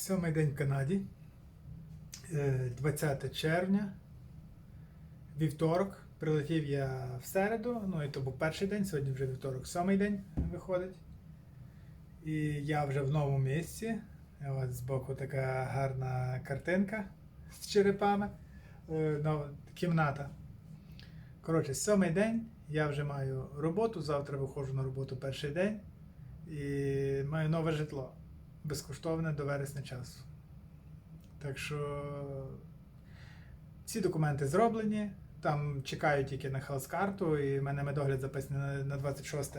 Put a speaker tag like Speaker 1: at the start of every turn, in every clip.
Speaker 1: Сьомий день в Канаді, Е, 20 червня, вівторок. Прилетів я в середу, ну і то був перший день, сьогодні вже вівторок, сьомий день виходить. І я вже в новому місці. Ось збоку така гарна картинка з черепами. Е, кімната. Коротше, сьомий день, я вже маю роботу, завтра виходжу на роботу перший день і маю нове житло. Безкоштовне до вересня часу. Так що всі документи зроблені. Там чекаю тільки на хелс-карту, і в мене медогляд записаний на- на 26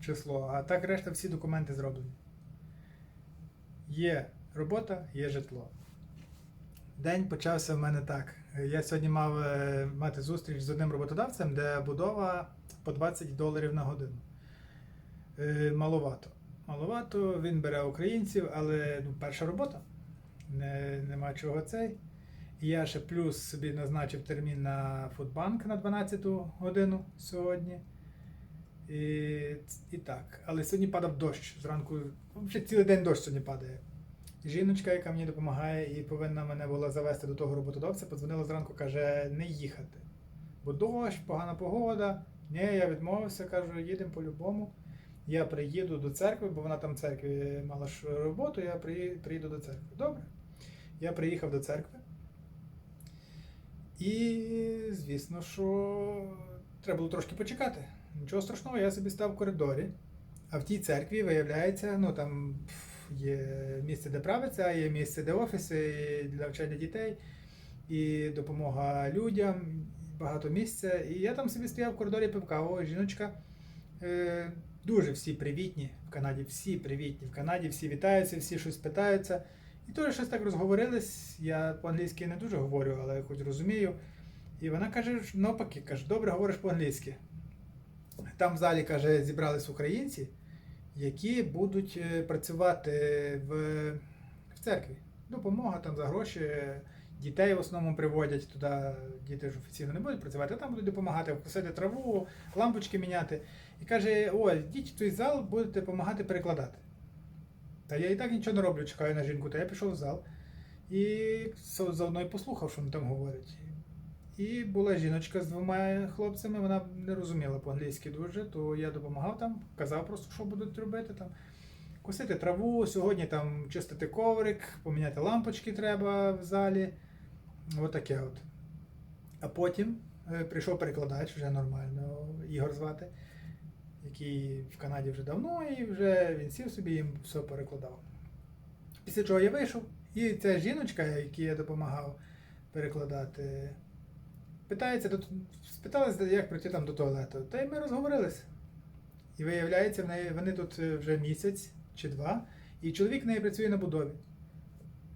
Speaker 1: число. А так решта всі документи зроблені. Є робота, є житло. День почався в мене так. Я сьогодні мав е, мати зустріч з одним роботодавцем, де будова по 20 доларів на годину. Е, Маловато. Маловато, він бере українців, але ну, перша робота. Не, нема чого цей. Я ще плюс собі назначив термін на Фудбанк на 12 годину сьогодні. І, і так. Але сьогодні падав дощ. Зранку, вже цілий день дощ сьогодні падає. Жіночка, яка мені допомагає і повинна мене була завести до того роботодавця, подзвонила зранку, каже, не їхати. Бо дощ, погана погода. Ні, я відмовився, кажу, їдемо по-любому. Я приїду до церкви, бо вона там в церкві мала ж роботу, я приїду до церкви. Добре. Я приїхав до церкви. І, звісно, що треба було трошки почекати. Нічого страшного, я собі став в коридорі. А в тій церкві, виявляється, ну там є місце, де правиться, є місце, де офіси для навчання дітей, і допомога людям, багато місця. І я там собі стояв в коридорі, пив каву, жіночка. Дуже всі привітні в Канаді, всі привітні в Канаді, всі вітаються, всі щось питаються. І теж щось так розговорились. Я по-англійськи не дуже говорю, але хоч розумію. І вона каже, навпаки, каже, добре говориш по-англійськи. Там в залі каже, зібрались українці, які будуть е, працювати в, в церкві. Допомога там за гроші. Дітей в основному приводять туди, діти ж офіційно не будуть працювати, а там будуть допомагати косити траву, лампочки міняти. І каже: о, йдіть в той зал, будете допомагати перекладати. Та я і так нічого не роблю, чекаю на жінку, та я пішов в зал і заодно і послухав, що вони там говорять. І була жіночка з двома хлопцями, вона не розуміла по-англійськи дуже, то я допомагав там, казав просто, що будуть робити там. Косити траву, сьогодні там чистити коврик, поміняти лампочки треба в залі. Отаке от. А потім е, прийшов перекладач, вже нормально, Ігор звати, який в Канаді вже давно, і вже він сів собі їм все перекладав. Після чого я вийшов, і ця жіночка, якій я допомагав перекладати, питається, спиталася, як прийти там до туалету. Та й ми розговорилися. І виявляється, в неї, вони тут е, вже місяць чи два, і чоловік в неї працює на будові.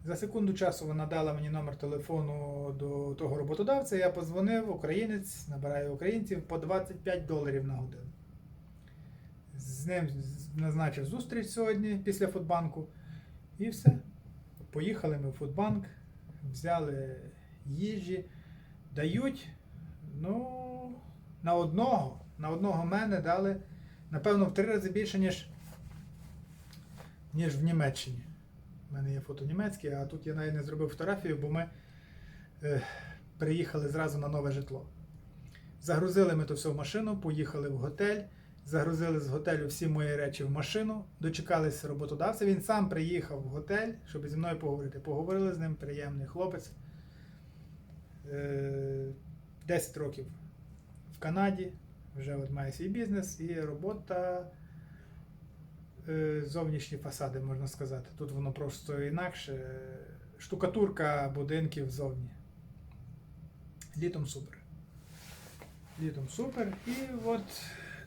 Speaker 1: За секунду часу вона дала мені номер телефону до того роботодавця. Я позвонив, українець, набираю українців по 25 доларів на годину. З ним назначив зустріч сьогодні після фудбанку. І все. Поїхали ми в фудбанк, взяли їжі, дають. Ну, на одного, на одного мене дали, напевно, в три рази більше, ніж, ніж в Німеччині. У мене є фото німецьке, а тут я навіть не зробив фотографію, бо ми е, приїхали зразу на нове житло. Загрузили ми то все в машину, поїхали в готель, загрузили з готелю всі мої речі в машину, дочекалися роботодавця. Він сам приїхав в готель, щоб зі мною поговорити. Поговорили з ним, приємний хлопець. Е, 10 років в Канаді, вже от має свій бізнес і робота. Е, Зовнішні фасади, можна сказати. Тут воно просто інакше. Штукатурка будинків ззовні. Літом супер. Літом супер. І от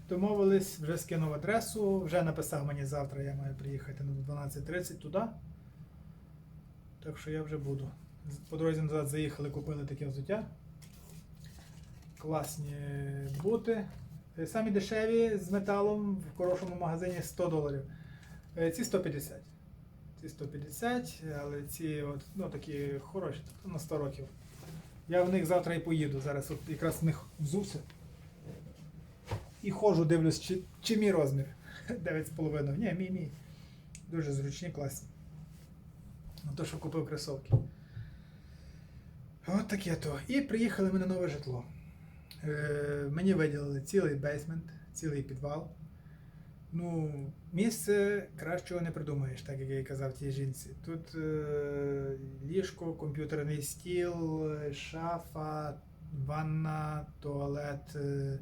Speaker 1: домовились, вже скинув адресу, вже написав мені завтра, я маю приїхати на 12.30 туди. Так що я вже буду. По дорозі назад заїхали, купили таке взуття. Класні бути. Е, Самі дешеві з металом в хорошому магазині 100 доларів. Е, Ці 150. Ці 150, але ці от, ну, такі хороші, тобто на 100 років. Я в них завтра і поїду. Зараз от якраз в них взувся. І ходжу, дивлюсь, чи, чи мій розмір. 9,5. Ні, мій, мій. Дуже зручні, класні. Ну, то, що купив кросовки. От таке то. І приїхали ми на нове житло. Е, мені виділили цілий бейсмент, цілий підвал. Ну, місце кращого не придумаєш, так як я і казав тій жінці. Тут е, ліжко, комп'ютерний стіл, шафа, ванна, туалет. Е,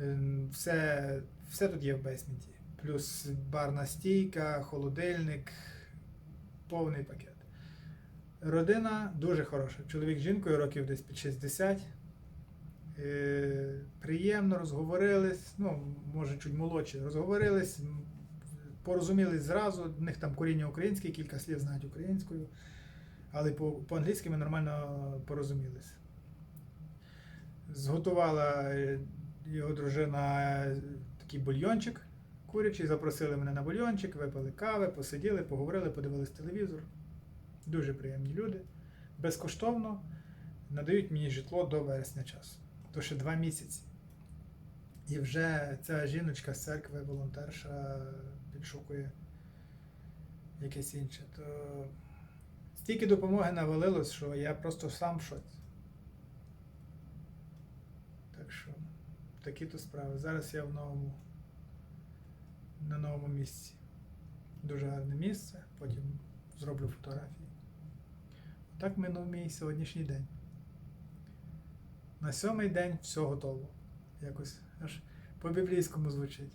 Speaker 1: е, все, все тут є в бейсменті. Плюс барна стійка, холодильник, повний пакет. Родина дуже хороша. Чоловік з жінкою років десь під 60. Е, приємно розговорились, ну, може, чуть молодші, розговорились, порозумілись зразу. В них там коріння українське, кілька слів знають українською, але по- по-англійськи ми нормально порозумілись. Зготувала е, його дружина е, такий бульйончик курячий, запросили мене на бульйончик, випили кави, посиділи, поговорили, подивились телевізор. Дуже приємні люди. Безкоштовно надають мені житло до вересня часу. То ще два місяці. І вже ця жіночка з церкви, волонтерша, підшукує якесь інше. То стільки допомоги навалилось, що я просто сам шоці. Так що, такі то справи. Зараз я в новому, на новому місці. Дуже гарне місце, потім зроблю фотографії. Так минув мій сьогоднішній день. На сьомий день все готово. Якось аж по-біблійському звучить.